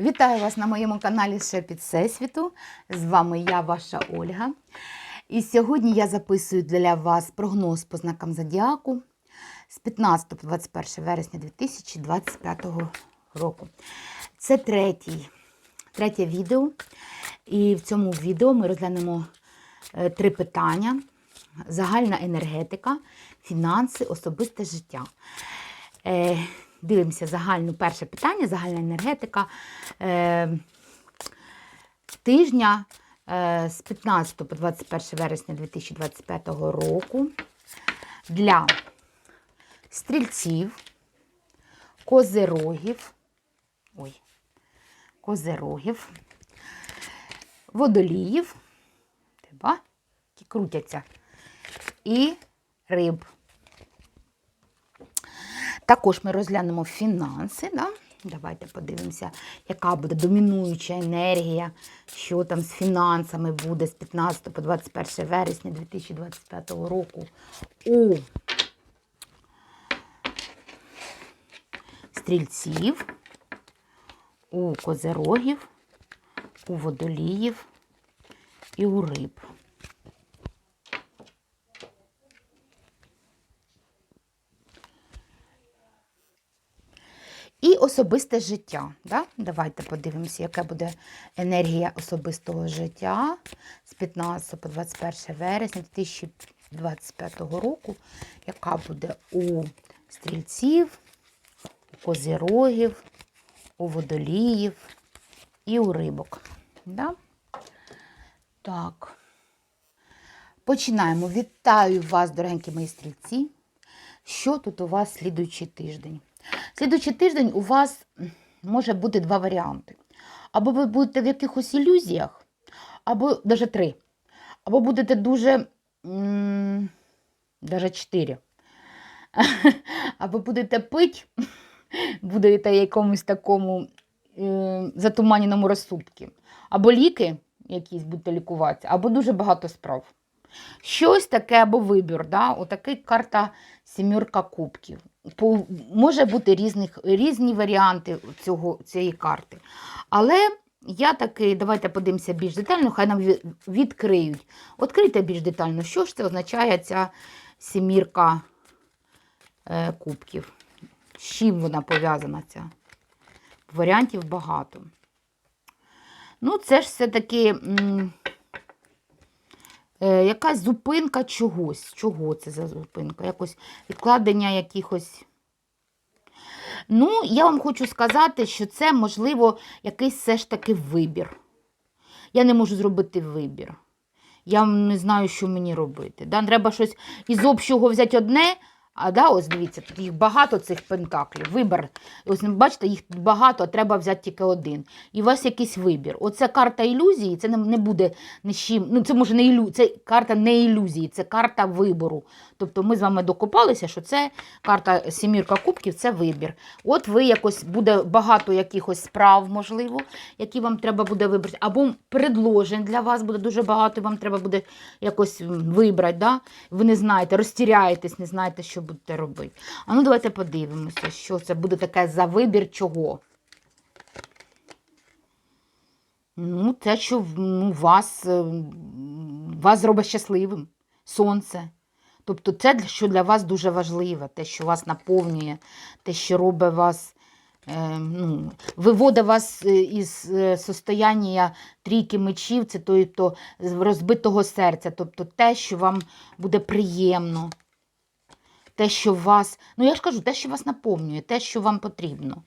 Вітаю вас на моєму каналі Шепіт Всесвіту. З вами я, ваша Ольга. І сьогодні я записую для вас прогноз по знакам Зодіаку з 15 по 21 вересня 2025 року. Це третій, третє відео. І в цьому відео ми розглянемо е, три питання: загальна енергетика, фінанси, особисте життя. Дивимося загальну перше питання, загальна енергетика е, тижня е, з 15 по 21 вересня 2025 року для стрільців, козирогів, ой, козирогів, водоліїв, які крутяться, і риб. Також ми розглянемо фінанси. Да? Давайте подивимося, яка буде домінуюча енергія, що там з фінансами буде з 15 по 21 вересня 2025 року у стрільців, у козерогів, у водоліїв і у риб. І особисте життя. Да? Давайте подивимося, яка буде енергія особистого життя з 15 по 21 вересня 2025 року, яка буде у стрільців, у козірогів, у водоліїв і у рибок. Да? Так. Починаємо. Вітаю вас, дорогенькі мої стрільці. Що тут у вас слідуючий тиждень? Слідуючий тиждень у вас може бути два варіанти. Або ви будете в якихось ілюзіях, або навіть три. Або будете дуже, навіть чотири. Або будете пити, будете якомусь такому е, затуманеному розсудці. Або ліки якісь будете лікуватися, або дуже багато справ. Щось таке або вибір. Да? Отакий карта сімірка кубків. Може бути різних, різні варіанти цього, цієї карти. Але я таки, давайте подивимося більш детально, хай нам відкриють. Відкрийте більш детально, що ж це означає ця сімірка е, кубків. З чим вона пов'язана ця? Варіантів багато. Ну, це ж все-таки. Е, якась зупинка чогось. Чого це за зупинка? Якось відкладення якихось. Ну, я вам хочу сказати, що це, можливо, якийсь все ж таки вибір. Я не можу зробити вибір. Я не знаю, що мені робити. Да? Треба щось із общого взяти одне, а да, ось дивіться, тут їх багато цих пентаклів. Вибір. Ось бачите, їх багато, а треба взяти тільки один. І у вас якийсь вибір. Оце карта ілюзії, це не буде ні чим. Ну, це може не ілю... це карта не ілюзії, це карта вибору. Тобто ми з вами докопалися, що це карта сімірка кубків це вибір. От ви якось буде багато якихось справ, можливо, які вам треба буде вибрати. Або предложень для вас буде дуже багато, вам треба буде якось вибрати. Да? Ви не знаєте, розтіряєтесь, не знаєте, що будете робити. А ну давайте подивимося, що це буде таке за вибір чого. Ну, те, що ну, вас, е, вас зробить щасливим. Сонце. Тобто це, що для вас дуже важливе, те, що вас наповнює, те, що робить вас, е, ну, виводить вас е, із е, состояння трійки мечів, це тобто, розбитого серця, тобто те, що вам буде приємно те, що вас, ну я ж кажу, те, що вас наповнює, те, що вам потрібно.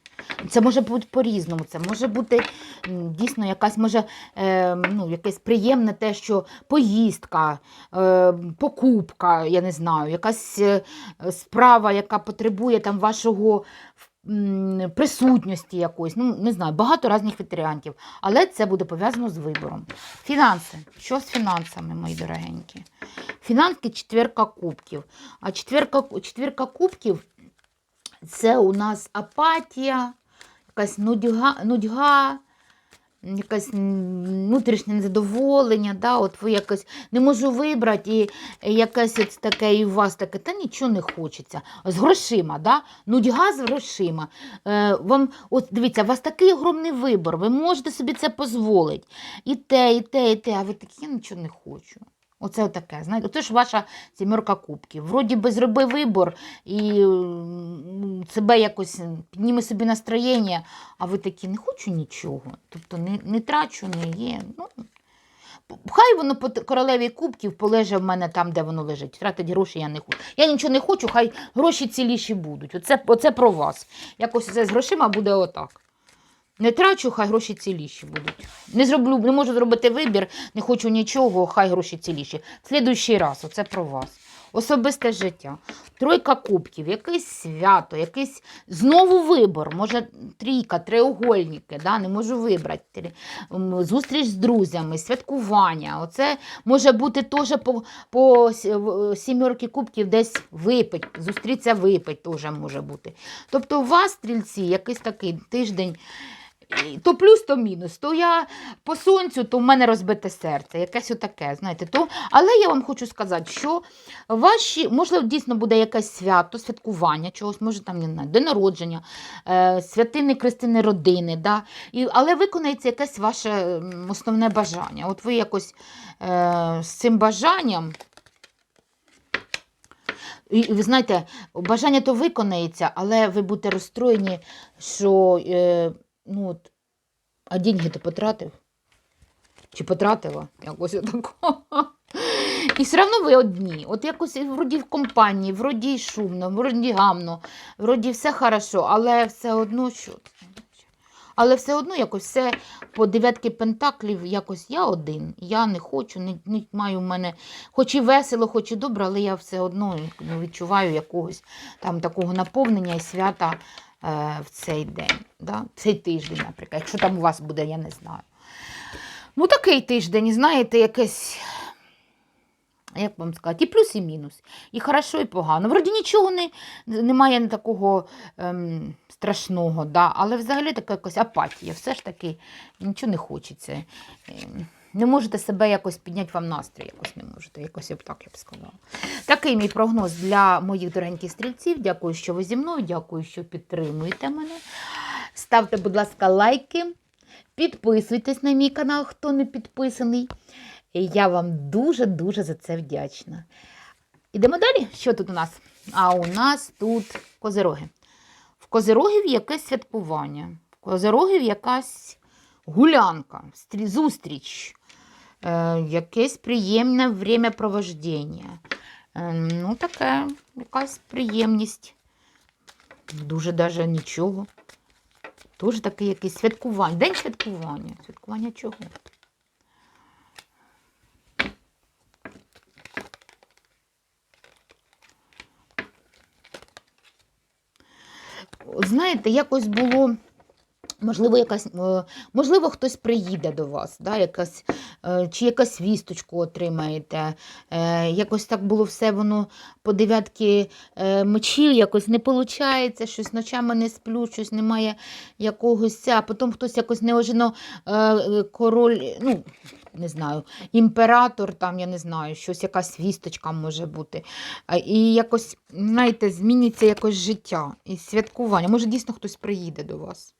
Це може бути по-різному. Це може бути дійсно якась може, е, ну, якесь приємне те, що поїздка, е, покупка, я не знаю, якась е, справа, яка потребує там вашого присутності якоїсь, ну, не знаю, багато різних варіантів. Але це буде пов'язано з вибором. Фінанси. Що з фінансами, мої дорогенькі? Фінанси четверка кубків. А четверка, четверка кубків це у нас апатія, якась нудьга, нудьга якесь внутрішнє незадоволення, да, от ви якось не можу вибрати, і якесь от таке, і у вас таке, та нічого не хочеться. З грошима, да? нудьга з грошима. Е, вам, от дивіться, у вас такий огромний вибір, ви можете собі це дозволити. І те, і те, і те, а ви такі, я нічого не хочу. Оце таке, знаєте, оце ж ваша сімерка кубків. Вроді би зроби вибор і себе якось підніме собі настроєння, а ви такі не хочу нічого. Тобто не, не трачу, не є. Ну, хай воно по королеві кубків полеже в мене там, де воно лежить. Тратить гроші я не хочу. Я нічого не хочу, хай гроші ціліші будуть. Оце, оце про вас. Якось це з грошима буде отак. Не трачу, хай гроші ціліші будуть. Не зроблю, не можу зробити вибір, не хочу нічого, хай гроші ціліші. В слідуючий раз, оце про вас. Особисте життя. Тройка кубків, якесь свято, якийсь знову вибор. Може, трійка, треугольники, да? не можу вибрати. Зустріч з друзями, святкування. Оце може бути теж по, по сімерки кубків десь випить, зустрітися випить теж може бути. Тобто у вас, стрільці, якийсь такий тиждень. То плюс, то мінус. То я по сонцю, то в мене розбите серце, якесь отаке, знаєте. То... Але я вам хочу сказати, що ваші, можливо, дійсно буде якесь свято, святкування чогось, може там не знаю, день народження, е, святини Христини родини, да? І, але виконається якесь ваше основне бажання. От ви якось е, з цим бажанням. І ви знаєте, бажання то виконається, але ви будете розстроєні, що е, ну, от, а деньги ти потратив? Чи потратила? Якось отако. І все одно ви одні. От якось вроді в компанії, вроді шумно, вроді гамно, вроді все хорошо, але все одно що. Але все одно якось все по дев'ятки пентаклів, якось я один. Я не хочу, не, не маю в мене, хоч і весело, хоч і добре, але я все одно ну, відчуваю якогось там такого наповнення і свята в цей день, да? цей тиждень, наприклад. Якщо там у вас буде, я не знаю. Ну, такий тиждень, знаєте, якесь. Як вам сказати, і плюс, і мінус. І хорошо, і погано. Вроді нічого не, немає такого ем, страшного, да? але взагалі така якась апатія. Все ж таки нічого не хочеться. Ем, Не можете себе якось підняти вам настрій, якось не можете. Якось б так я б сказала. Такий мій прогноз для моїх дорогеньких стрільців. Дякую, що ви зі мною, дякую, що підтримуєте мене. Ставте, будь ласка, лайки. Підписуйтесь на мій канал, хто не підписаний. І я вам дуже-дуже за це вдячна. Ідемо далі. Що тут у нас? А у нас тут козироги. В козирогів якесь святкування, в козирогів якась гулянка, зустріч, якесь приємне времяпровождення. Е, ну, таке, якась приємність. Дуже даже нічого. Дуже таке якесь святкування. День святкування. Святкування чого? Знаєте, якось було. Можливо, якась, е, можливо, хтось приїде до вас, да, якась, е, чи якась вісточку отримаєте. Е, Якось так було все воно по дев'ятки мечів, якось не виходить, щось ночами не сплю, щось немає якогось. А потім хтось якось неожиданно е, король, ну, не знаю, імператор, там, я не знаю, щось, якась вісточка може бути. І якось, знаєте, зміниться якось життя і святкування. Може, дійсно хтось приїде до вас.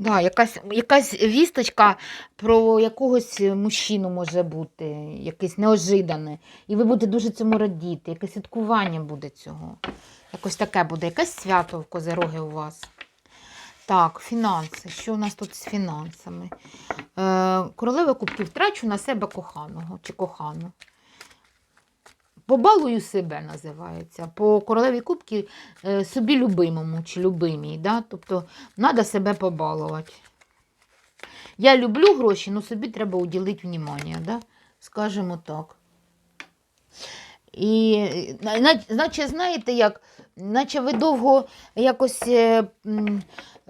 Да, якась, якась вісточка про якогось мужчину може бути, якесь неожидане. І ви будете дуже цьому радіти, якесь святкування буде цього. Якось таке буде, якесь свято в Козероги у вас. Так, фінанси. Що у нас тут з фінансами? Е, королева кубків трачу на себе коханого чи кохану. Побалую себе називається. По королеві кубки е, собі любимому чи любимій. Да? Тобто треба себе побалувати. Я люблю гроші, але собі треба уділити внимання, да? скажімо так. І, наче, знаєте, як, наче ви довго якось е,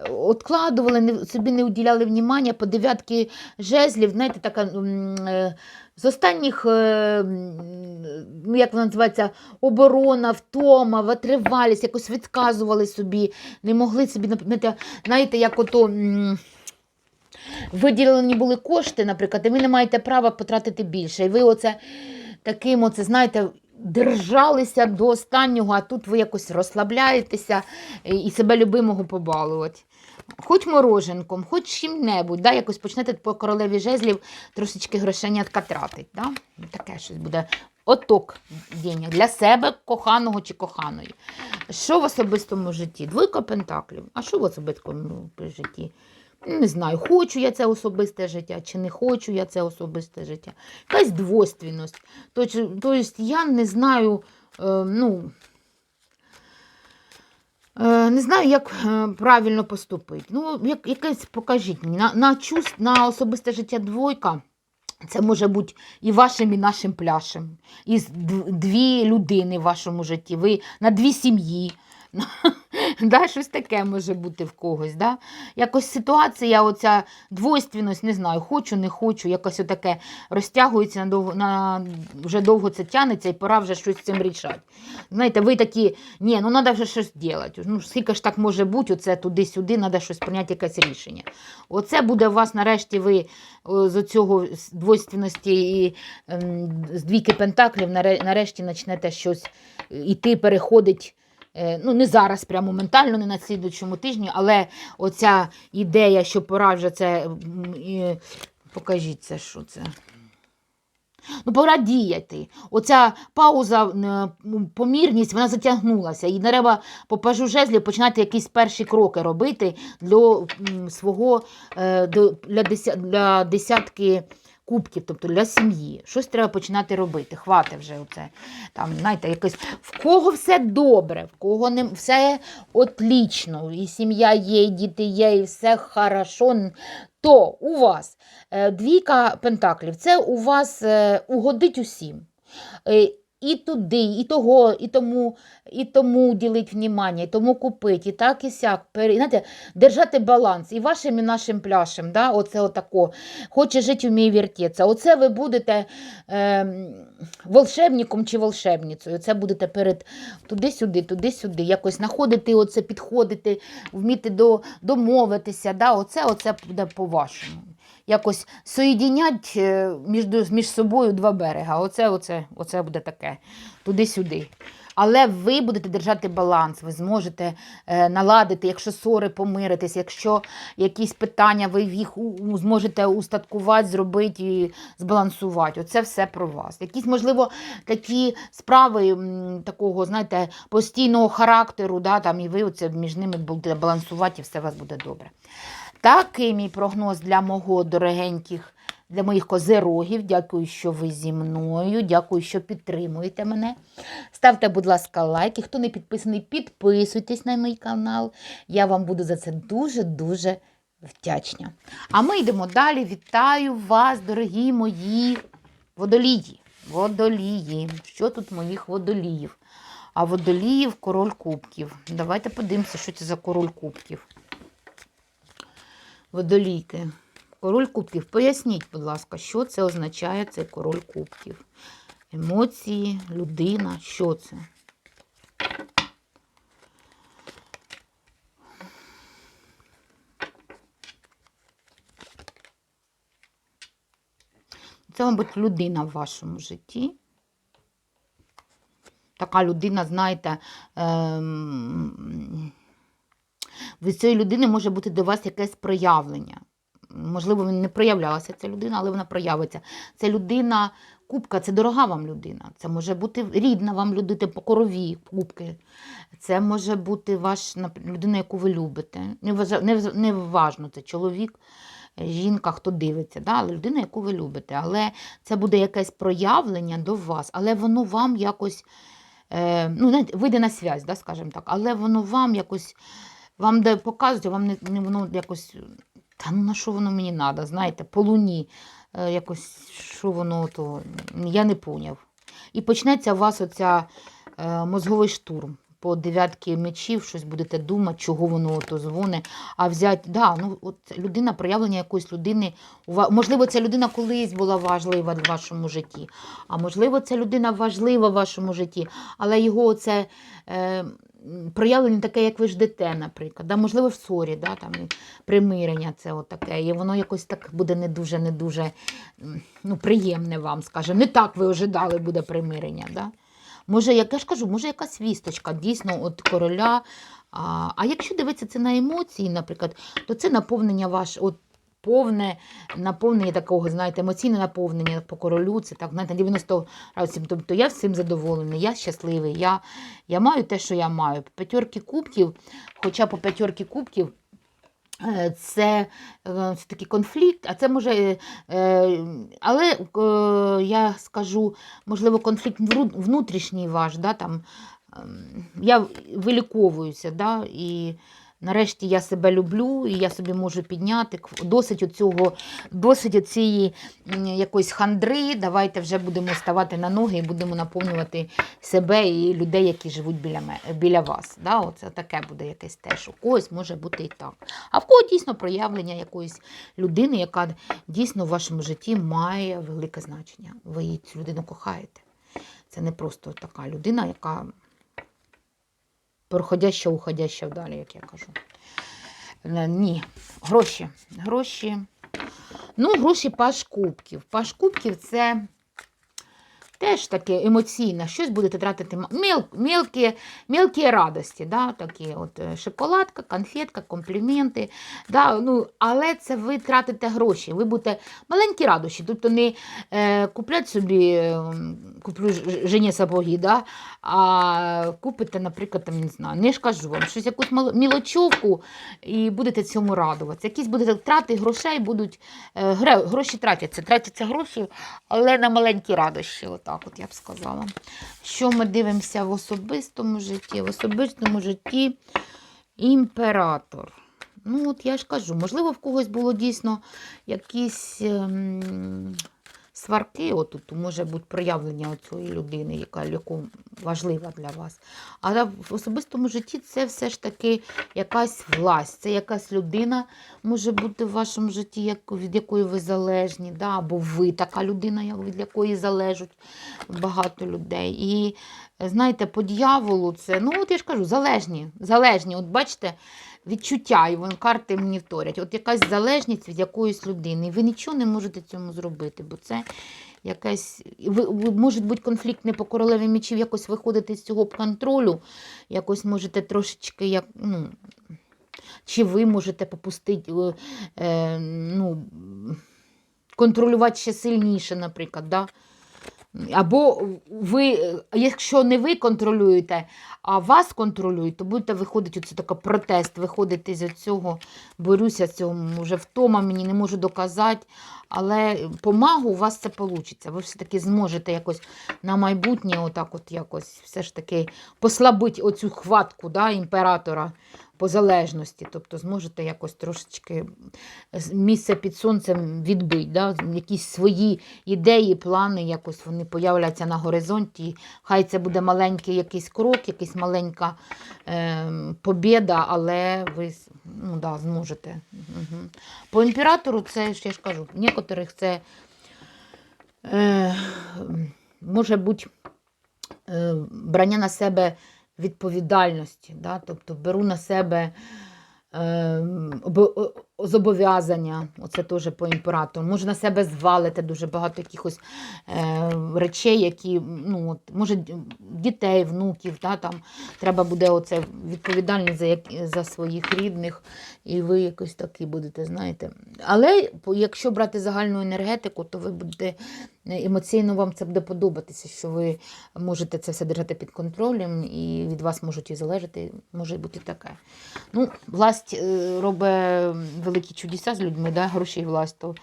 откладували, не, собі не уділяли внимання по дев'ятки жезлів, знаєте, така е, з останніх, е, ну, як вона називається, оборона, втома, витривалість, якось відказували собі, не могли собі, знаєте, як ото. виділені були кошти, наприклад, і ви не маєте права потратити більше. І ви оце таким, оце, знаєте, держалися до останнього, а тут ви якось розслабляєтеся і і себе любимого побалувати. Хоч мороженком, хоч чим-небудь, да, якось почнете по королеві жезлів трошечки грошенятка тратить. Да? Таке щось буде. Оток денег для себе, коханого чи коханої. Що в особистому житті? Двойка пентаклів. А що в особистому житті? Не знаю, хочу я це особисте життя, чи не хочу я це особисте життя. Якась двойственність. Тобто я не знаю, е, ну, не знаю, як е, правильно поступити. Ну, як, якесь покажіть мені. На, на, чувств, на особисте життя двойка. Це може бути і вашим, і нашим пляшем. І дві людини в вашому житті. Ви на дві сім'ї. да, щось таке може бути в когось. Да? Якось ситуація, оця двойственність, не знаю, хочу, не хочу, якось отаке розтягується на на, вже довго це тягнеться і пора вже щось з цим рішати. Знаєте, ви такі, ні, ну треба вже щось робити. Ну, скільки ж так може бути, оце туди-сюди, треба щось прийняти якесь рішення. Оце буде у вас нарешті ви з цього двойственності і ем, з двійки пентаклів нарешті почнете щось іти, переходить. Е, Ну, не зараз, прямо моментально, не на слідуючому тижні, але оця ідея, що пора вже це. Покажіть це, що це. Ну, пора діяти. Оця пауза, е, помірність, вона затягнулася. І треба по пажу жезлів починати якісь перші кроки робити для свого е, для, для кубків, тобто для сім'ї. Щось треба починати робити. Хвати вже оце. Там, знаєте, якось в кого все добре, в кого не все отлічно, і сім'я є, і діти є, і все хорошо. То у вас е, двійка пентаклів це у вас е, угодить усім. І туди, і того, і тому, і тому ділить внімання, і тому купить, і так, і сяк. Знаєте, держати баланс і вашим, і нашим пляшем. Да? Оце отако. Хоче жити, вміє вертеться. Оце ви будете е, волшебником чи волшебницею. Це будете перед туди-сюди, туди-сюди. Якось знаходити, оце, підходити, вміти до, домовитися. Да? Оце, оце буде по-вашому якось соєдінять е, між, між собою два берега. Оце, оце, оце буде таке, туди-сюди. Але ви будете держати баланс, ви зможете е, наладити, якщо ссори помиритись, якщо якісь питання ви їх зможете устаткувати, зробити і збалансувати. Оце все про вас. Якісь, можливо, такі справи такого, знаєте, постійного характеру, да, там, і ви оце між ними будете балансувати, і все у вас буде добре. Такий мій прогноз для мого дорогеньких, для моїх козирогів. Дякую, що ви зі мною. Дякую, що підтримуєте мене. Ставте, будь ласка, лайки. Хто не підписаний, підписуйтесь на мій канал. Я вам буду за це дуже-дуже вдячна. А ми йдемо далі. Вітаю вас, дорогі мої водолії. Водолії. Що тут моїх водоліїв? А водоліїв король кубків. Давайте подивимося, що це за король кубків. Водолійки. Король кубків. Поясніть, будь ласка, що це означає цей король кубків? Емоції, людина, що це? Це, мабуть, людина в вашому житті. Така людина, знаєте, ем, від цієї людини може бути до вас якесь проявлення. Можливо, він не проявлялася ця людина, але вона проявиться. Це людина, кубка, це дорога вам людина. Це може бути рідна вам людина по корові кубки. Це може бути ваш людина, яку ви любите. Не, важа- не, вз- не важно, це чоловік, жінка, хто дивиться, да? але людина, яку ви любите. Але це буде якесь проявлення до вас, але воно вам якось. Е, ну, вийде на связь, да, скажімо так, але воно вам якось, вам де показують, а вам не, не воно якось, та ну на що воно мені треба, знаєте, по луні, е, якось, що воно то, я не поняв. І почнеться у вас оця е, мозговий штурм. По дев'ятки мечів щось будете думати, чого воно то дзвоне. А взяти, да, ну, от людина, проявлення якоїсь людини, можливо, ця людина колись була важлива в вашому житті, а можливо, ця людина важлива в вашому житті, але його оце, е, проявлення таке, як ви ждете, наприклад. Да? Можливо, в ссорі, да? там, примирення це таке. І воно якось так буде не дуже, не дуже ну, приємне вам, скажімо. Не так ви ожидали буде примирення. Да? Може, як я ж кажу, може якась вісточка, дійсно, от короля. А, а якщо дивитися це на емоції, наприклад, то це наповнення ваш, от повне наповнення такого, знаєте, емоційне наповнення по королю, це так, знаєте, 90 градусів. Тобто я всім задоволений, я щасливий, я, я маю те, що я маю. По п'ятерки кубків, хоча по п'ятерки кубків. е, Це е, такий конфлікт, а це може, е, але я скажу, можливо, конфлікт внутрішній ваш, да, там, ем, я виліковуюся, да, і нарешті я себе люблю, і я собі можу підняти досить оцього, досить оцієї якоїсь хандри. Давайте вже будемо ставати на ноги і будемо наповнювати себе і людей, які живуть біля, біля вас. Да, оце таке буде якесь теж. У когось може бути і так. А в кого дійсно проявлення якоїсь людини, яка дійсно в вашому житті має велике значення. Ви цю людину кохаєте. Це не просто така людина, яка проходяща, уходяща вдалі, як я кажу. Е, Ні, гроші. Гроші. Ну, гроші паш кубків. Паш кубків це теж таке емоційне. Щось будете тратити мел, мелкі, мелкі радості. Да? Такі от е, шоколадка, конфетка, компліменти. Да? Ну, але це ви тратите гроші. Ви будете маленькі радощі. Тобто не е, куплять собі, е, куплю жені сапоги, да? а купите, наприклад, там, не знаю, не ж кажу вам, щось якусь мілочовку і будете цьому радуватися. Якісь будете трати грошей, будуть е, гроші тратяться, тратяться гроші, але на маленькі радощі, отак от я б сказала. Що ми дивимося в особистому житті? В особистому житті імператор. Ну, от я ж кажу, можливо, в когось було дійсно якісь ем, сварки, отут може бути проявлення цієї людини, яка яку важлива для вас. Але в особистому житті це все ж таки якась власть, це якась людина може бути в вашому житті, від якої ви залежні, да? або ви така людина, від якої залежать багато людей. І знаєте, по дьяволу це, ну от я ж кажу, залежні. залежні. От бачите, відчуття, і вон карти мені вторять. От якась залежність від якоїсь людини. І ви нічого не можете цьому зробити, бо це якась. Може бути конфлікт не по королеві мечів, якось виходити з цього контролю, якось можете трошечки як. ну, чи ви можете попустити, е, е, ну, контролювати ще сильніше, наприклад. Да? Або ви, якщо не ви контролюєте, а вас контролюють, то будете виходити, оце такий протест, виходити з цього, борюся цього, вже втома мені не можу доказати, але помагу у вас це вийде. Ви все-таки зможете якось на майбутнє, отак от якось все ж таки послабити оцю хватку да, імператора по залежності. Тобто зможете якось трошечки місце під сонцем відбити, да? якісь свої ідеї, плани, якось вони появляться на горизонті. Хай це буде маленький якийсь крок, якась маленька е, побєда, але ви ну, да, зможете. Угу. По імператору це, я ж кажу, в некоторих це е, може бути е, брання на себе відповідальності. Да? Тобто беру на себе е, зобов'язання, оце теж по імператору. Може на себе звалити дуже багато якихось е, речей, які, ну, от, може, дітей, внуків, да, там, треба буде оце відповідальність за, як, за своїх рідних, і ви якось такі будете, знаєте. Але якщо брати загальну енергетику, то ви будете е, емоційно вам це буде подобатися, що ви можете це все держати під контролем, і від вас можуть і залежати, може бути таке. Ну, власть е, робить великі чудеса з людьми, да? гроші. То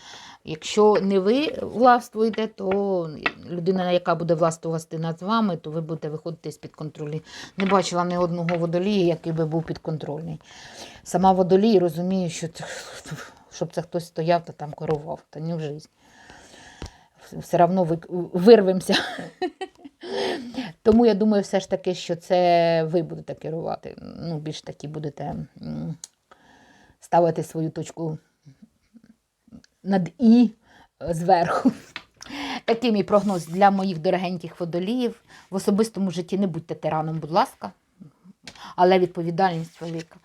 якщо не ви властвуєте, то людина, яка буде властвувати над вами, то ви будете виходити з-під контролю. Не бачила ні одного водолія, який би був підконтрольний. Сама водолій розуміє, що щоб це хтось стояв та там керував, та не в житті. Все одно вирвемося. Тому я думаю, все ж таки, що це ви будете керувати. Ну, більш таки будете ставити свою точку над І зверху. Такий мій прогноз для моїх дорогеньких водоліїв. В особистому житті не будьте тираном, будь ласка. але відповідальність велика.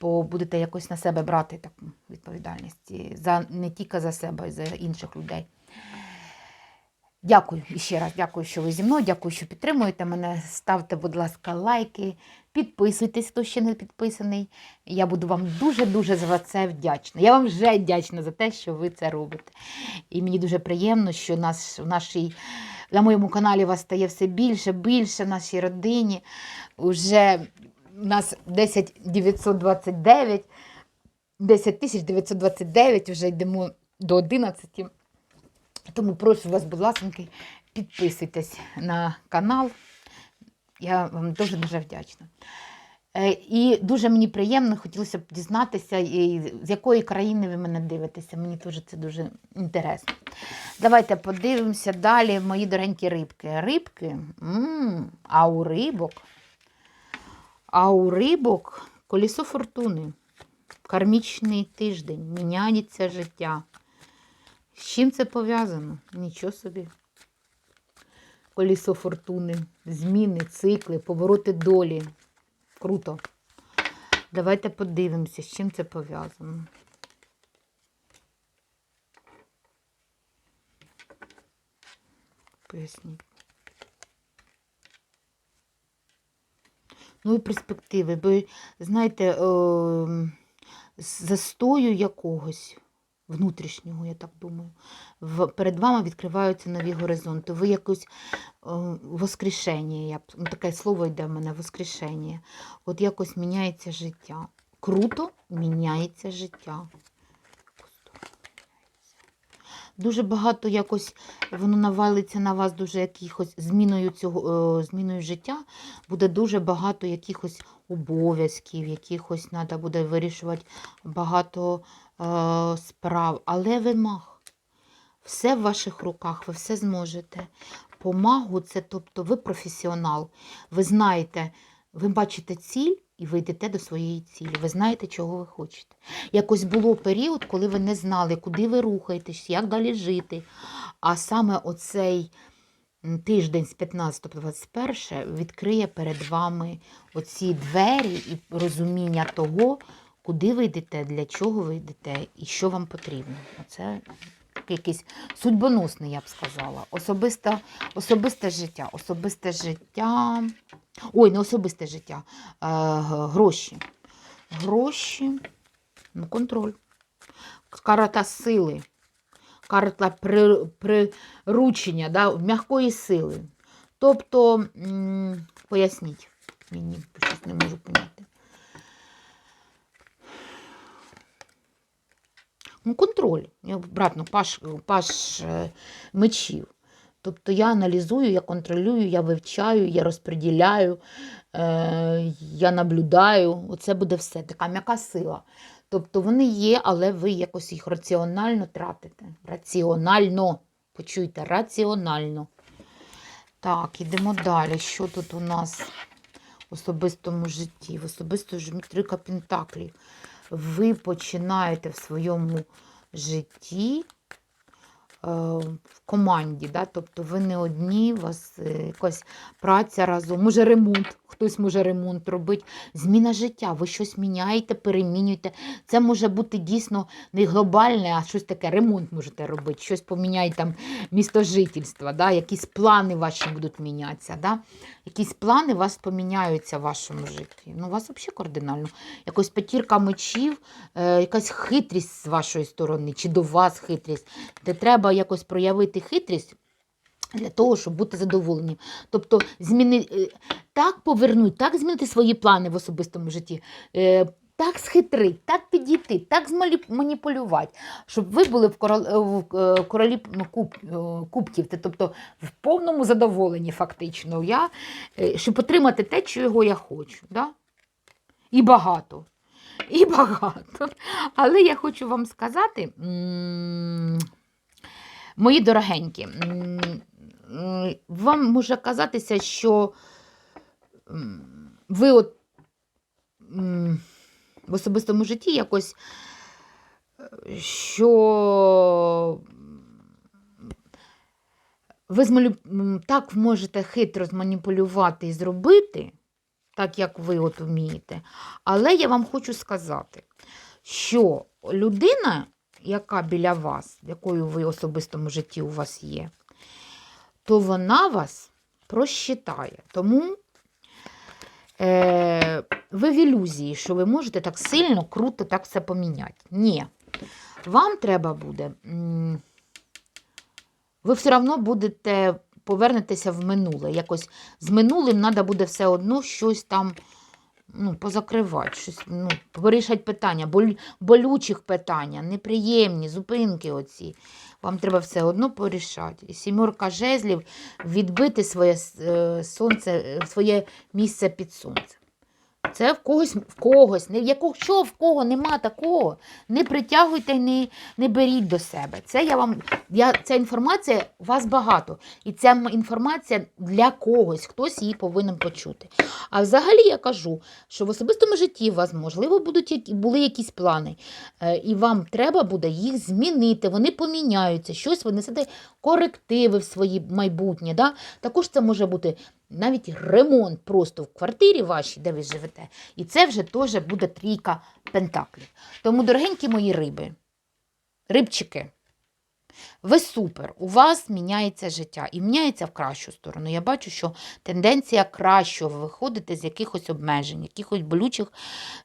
Бо будете якось на себе брати таку відповідальність за не тільки за себе, а й за інших людей. Дякую і ще раз, дякую, що ви зі мною. Дякую, що підтримуєте мене. Ставте, будь ласка, лайки, підписуйтесь, хто ще не підписаний. Я буду вам дуже-дуже за це вдячна. Я вам вже вдячна за те, що ви це робите. І мені дуже приємно, що нас, в нашій, на моєму каналі вас стає все більше, більше нашій родині. Уже у нас 10 929, 10 929, вже йдемо до 11. Тому прошу вас, будь ласка, підписуйтесь на канал. Я вам дуже дуже вдячна. Е, І дуже мені приємно, хотілося б дізнатися, з якої країни ви мене дивитеся. Мені теж це дуже інтересно. Давайте подивимося далі, мої доренькі рибки. Рибки, м а у рибок, а у рибок колісо фортуни. Кармічний тиждень, міняється життя. З чим це пов'язано? Нічого собі. Колісо фортуни, зміни, цикли, повороти долі. Круто. Давайте подивимося, з чим це пов'язано. Поясніть. Ну і перспективи, бо, знаєте, е, з застою якогось внутрішнього, я так думаю. В, перед вами відкриваються нові горизонти. Ви якось е, воскрешення, я, ну, таке слово йде в мене воскрешення. От якось міняється життя. Круто міняється життя. Дуже багато якось воно навалиться на вас дуже якихось зміною цього е, зміною життя. Буде дуже багато якихось обов'язків, якихось треба буде вирішувати багато справ. Але ви маг. Все в ваших руках, ви все зможете. По магу це, тобто, ви професіонал. Ви знаєте, ви бачите ціль і ви йдете до своєї цілі. Ви знаєте, чого ви хочете. Якось було період, коли ви не знали, куди ви рухаєтесь, як далі жити. А саме оцей тиждень з 15 по 21 відкриє перед вами оці двері і розуміння того, куди ви йдете, для чого ви йдете і що вам потрібно. Оце якийсь судьбоносний, я б сказала. Особисте, особисте життя. Особисте життя. Ой, не особисте життя. Е, гроші. Гроші, ну, контроль. Карта сили. Карта при, приручення, да, м'якої сили. Тобто, м, поясніть мені, щось не можу поняти. Ну, контроль. Я обратно паш, паш е, мечів. Тобто я аналізую, я контролюю, я вивчаю, я розподіляю, е, я наблюдаю. Оце буде все. Така м'яка сила. Тобто вони є, але ви якось їх раціонально тратите. Раціонально. Почуйте, раціонально. Так, ідемо далі. Що тут у нас в особистому житті? В особистому житті трика пентаклів. Ви починаєте в своєму житті в команді, да? тобто ви не одні, у вас е, якась праця разом, може ремонт, хтось може ремонт робити, зміна життя, ви щось міняєте, перемінюєте. Це може бути дійсно не глобальне, а щось таке, ремонт можете робити, щось поміняє там місто жительства, да? якісь плани ваші будуть мінятися. Да? Якісь плани у вас поміняються в вашому житті. Ну, у вас взагалі кардинально. Якось п'ятірка мечів, е, якась хитрість з вашої сторони, чи до вас хитрість, де треба якось проявити хитрість. Для того, щоб бути задоволеним. Тобто зміни, е, так повернути, так змінити свої плани в особистому житті, е, так схитрити, так підійти, так зманіпулювати, щоб ви були в, е, королі куб, кубків, тобто в повному задоволенні, фактично, я, щоб отримати те, чого я хочу. Да? І багато. І багато. Але я хочу вам сказати, мої дорогенькі, вам може казатися, що ви от в особистому житті якось, що ви змалю... так можете хитро зманіпулювати і зробити, так як ви от вмієте. Але я вам хочу сказати, що людина, яка біля вас, якою ви в особистому житті у вас є, то вона вас просчитає. Тому е, ви в ілюзії, що ви можете так сильно, круто так все поміняти. Ні. Вам треба буде. Ви все одно будете повернетеся в минуле. Якось з минулим треба буде все одно щось там ну, позакривати, щось, ну, вирішать питання, боль, болючих питання, неприємні, зупинки оці. Вам треба все одно порішати. І сімерка жезлів відбити своє е, сонце, е, своє місце під сонцем. Це в когось, в когось, не в якого, що в кого нема такого, не притягуйте, не, не беріть до себе. Це я вам, я, ця інформація у вас багато. І ця інформація для когось, хтось її повинен почути. А взагалі я кажу, що в особистому житті у вас, можливо, будуть, були якісь плани, е, і вам треба буде їх змінити, вони поміняються, щось ви несете корективи в свої майбутнє. Да? Також це може бути навіть ремонт просто в квартирі вашій, де ви живете. І це вже теж буде трійка пентаклів. Тому, дорогенькі мої риби, рибчики, ви супер, у вас міняється життя і міняється в кращу сторону. Я бачу, що тенденція кращого, ви виходите з якихось обмежень, якихось болючих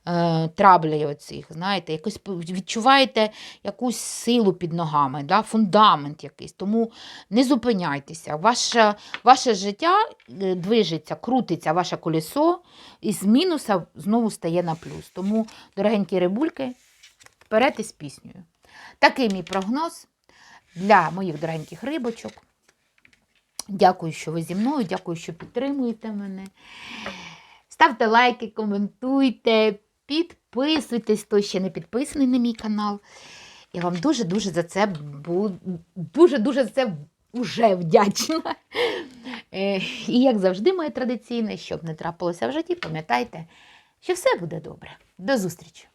е, траблів оцих, знаєте, якось відчуваєте якусь силу під ногами, да, фундамент якийсь. Тому не зупиняйтеся. Ваше, ваше життя е, движеться, крутиться, ваше колесо, і з мінуса знову стає на плюс. Тому, дорогенькі рибульки, вперед із піснею. Такий мій прогноз для моїх дорогеньких рибочок. Дякую, що ви зі мною, дякую, що підтримуєте мене. Ставте лайки, коментуйте, підписуйтесь, хто ще не підписаний на мій канал. Я вам дуже-дуже за це дуже-дуже за це вже вдячна. Е, І як завжди, моє традиційне, щоб не трапилося в житті, пам'ятайте, що все буде добре. До зустрічі!